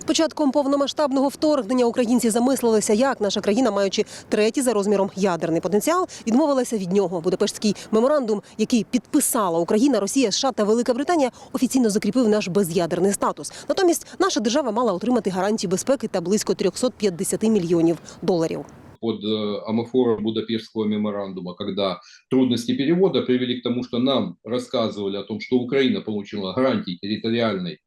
З початком повномасштабного вторгнення українці замислилися, як наша країна, маючи третій за розміром ядерний потенціал, відмовилася від нього. Будапештський меморандум, який підписала Україна, Росія, США та Велика Британія, офіційно закріпив наш без'ядерний статус. Натомість наша держава мала отримати гарантії безпеки та близько 350 мільйонів доларів. под э, амофором Будапештского меморандума, когда трудности перевода привели к тому, что нам рассказывали о том, что Украина получила гарантии территориальной э,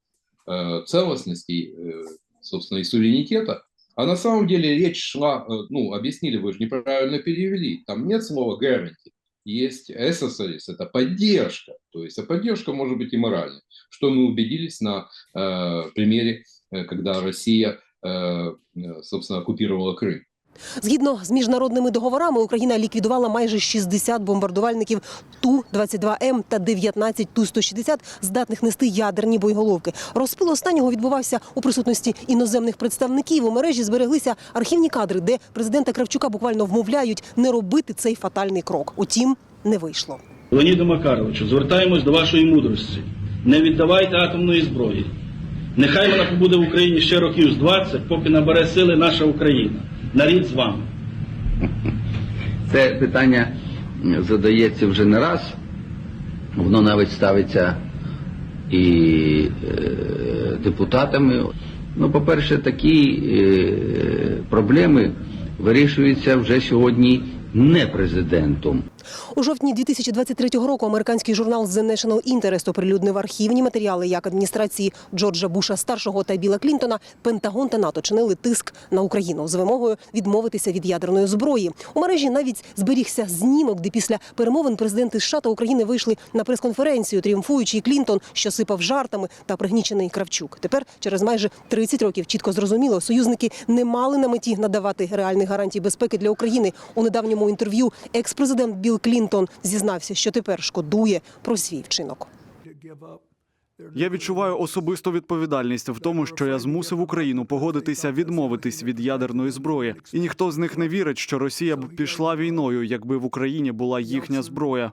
целостности, э, собственно, и суверенитета, а на самом деле речь шла, э, ну, объяснили, вы же неправильно перевели, там нет слова guarantee, есть SSRS, это поддержка, то есть а поддержка может быть и моральной, что мы убедились на э, примере, э, когда Россия, э, э, собственно, оккупировала Крым. Згідно з міжнародними договорами, Україна ліквідувала майже 60 бомбардувальників Ту-22М та 19 Ту-160, здатних нести ядерні боєголовки. Розпил останнього відбувався у присутності іноземних представників. У мережі збереглися архівні кадри, де президента Кравчука буквально вмовляють не робити цей фатальний крок. Утім, не вийшло. Леоніду Макаровичу, звертаємось до вашої мудрості. Не віддавайте атомної зброї. Нехай вона побуде в Україні ще років з 20, поки набере сили наша Україна. Нарід з вами. Це питання задається вже не раз, воно навіть ставиться і е, депутатами. Ну, по-перше, такі е, проблеми вирішуються вже сьогодні не президентом. У жовтні 2023 року американський журнал The National Interest оприлюднив архівні матеріали як адміністрації Джорджа Буша старшого та Біла Клінтона. Пентагон та НАТО чинили тиск на Україну з вимогою відмовитися від ядерної зброї. У мережі навіть зберігся знімок, де після перемовин президенти США та України вийшли на прес-конференцію, тріумфуючий Клінтон, що сипав жартами та пригнічений Кравчук. Тепер через майже 30 років чітко зрозуміло, союзники не мали на меті надавати реальних гарантій безпеки для України. У недавньому інтерв'ю екс-президент Білл Клінтон зізнався, що тепер шкодує про свій вчинок. Я відчуваю особисту відповідальність в тому, що я змусив Україну погодитися відмовитись від ядерної зброї, і ніхто з них не вірить, що Росія б пішла війною, якби в Україні була їхня зброя.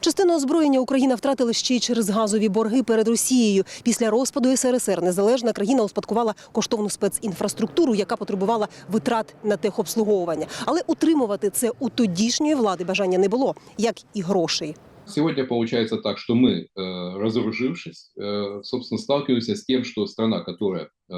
Частину озброєння Україна втратила ще й через газові борги перед Росією. Після розпаду СРСР незалежна країна успадкувала коштовну спецінфраструктуру, яка потребувала витрат на техобслуговування. Але утримувати це у тодішньої влади бажання не було, як і грошей. Сегодня получается так, что мы, э, разоружившись, э, собственно, сталкиваемся с тем, что страна, которая э,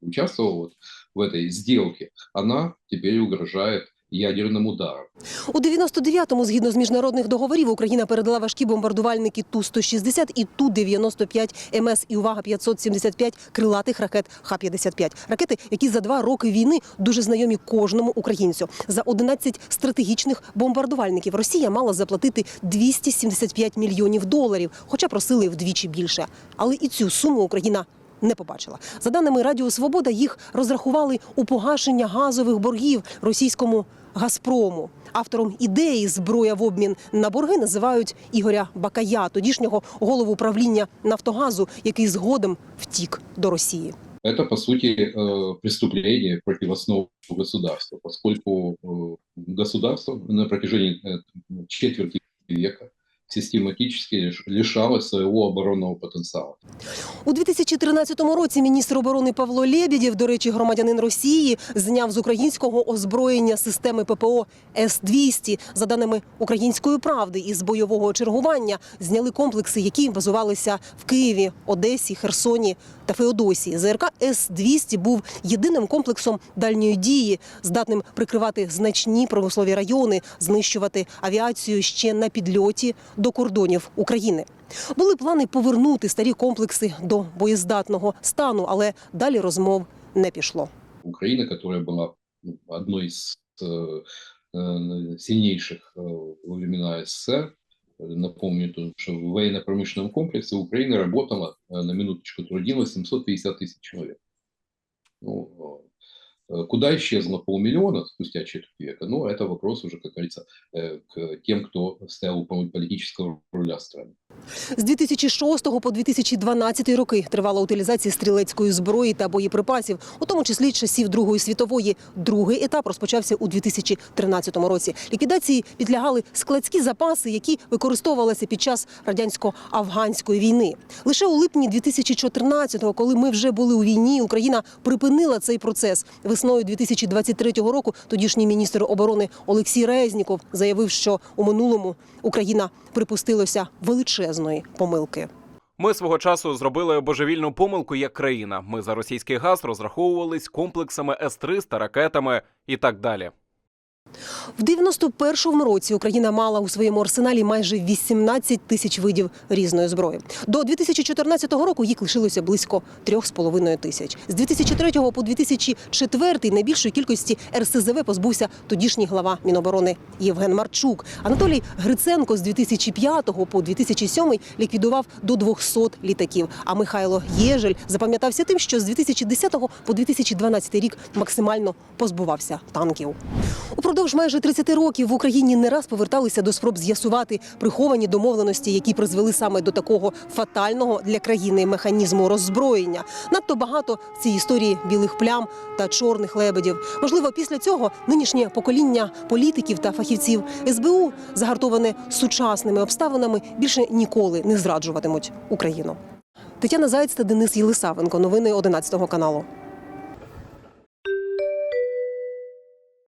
участвовала в этой сделке, она теперь угрожает ядерным ударом. У 99-му, згідно з міжнародних договорів, Україна передала важкі бомбардувальники Ту-160 і Ту-95 МС і увага 575 крилатих ракет Х-55. Ракети, які за два роки війни дуже знайомі кожному українцю. За 11 стратегічних бомбардувальників Росія мала заплатити 275 мільйонів доларів, хоча просили вдвічі більше. Але і цю суму Україна не побачила. За даними Радіо Свобода, їх розрахували у погашення газових боргів російському Газпрому. Автором ідеї зброя в обмін на борги називають Ігоря Бакая, тодішнього голову правління Нафтогазу, який згодом втік до Росії. Это, по сути, э, преступление против основ государства, поскольку э, государство на протяжении э, четверти века систематически лиш- лишалось своего оборонного потенциала. У 2013 році міністр оборони Павло Лєбєдєв, до речі, громадянин Росії, зняв з українського озброєння системи ППО С-200. За даними української правди із бойового чергування, зняли комплекси, які базувалися в Києві, Одесі, Херсоні та Феодосії. ЗРК С-200 був єдиним комплексом дальньої дії, здатним прикривати значні промислові райони, знищувати авіацію ще на підльоті до кордонів України. Були плани повернути старі комплекси до боєздатного стану, але далі розмов не пішло. Украина, которая была ну, одной из э, э, сильнейших э, во времена СССР, э, напомню, то, что в военно-промышленном комплексе Украина работала, э, на минуточку трудилось 750 тысяч человек. Ну, э, куда исчезло полмиллиона спустя четверть века? Ну, это вопрос уже, как говорится, э, к тем, кто стоял у политического руля страны. З 2006 по 2012 роки тривала утилізація стрілецької зброї та боєприпасів, у тому числі часів Другої світової. Другий етап розпочався у 2013 році. Ліквідації підлягали складські запаси, які використовувалися під час радянсько-афганської війни. Лише у липні 2014-го, коли ми вже були у війні, Україна припинила цей процес. Весною 2023 року тодішній міністр оборони Олексій Резніков заявив, що у минулому Україна припустилася величезної помилки. Ми свого часу зробили божевільну помилку як країна. Ми за російський газ розраховувались комплексами С-300, ракетами і так далі. В 91-му році Україна мала у своєму арсеналі майже 18 тисяч видів різної зброї. До 2014 року їх лишилося близько 3,5 тисяч. З 2003 по 2004 найбільшої кількості РСЗВ позбувся тодішній глава Міноборони Євген Марчук. Анатолій Гриценко з 2005 по 2007 ліквідував до 200 літаків. А Михайло Єжель запам'ятався тим, що з 2010 по 2012 рік максимально позбувався танків. Упродовж майже 30 років в Україні не раз поверталися до спроб з'ясувати приховані домовленості, які призвели саме до такого фатального для країни механізму роззброєння. Надто багато в цій історії білих плям та чорних лебедів. Можливо, після цього нинішнє покоління політиків та фахівців СБУ, загартоване сучасними обставинами, більше ніколи не зраджуватимуть Україну. Тетяна Заєць та Денис Єлисавенко. Новини 11 каналу.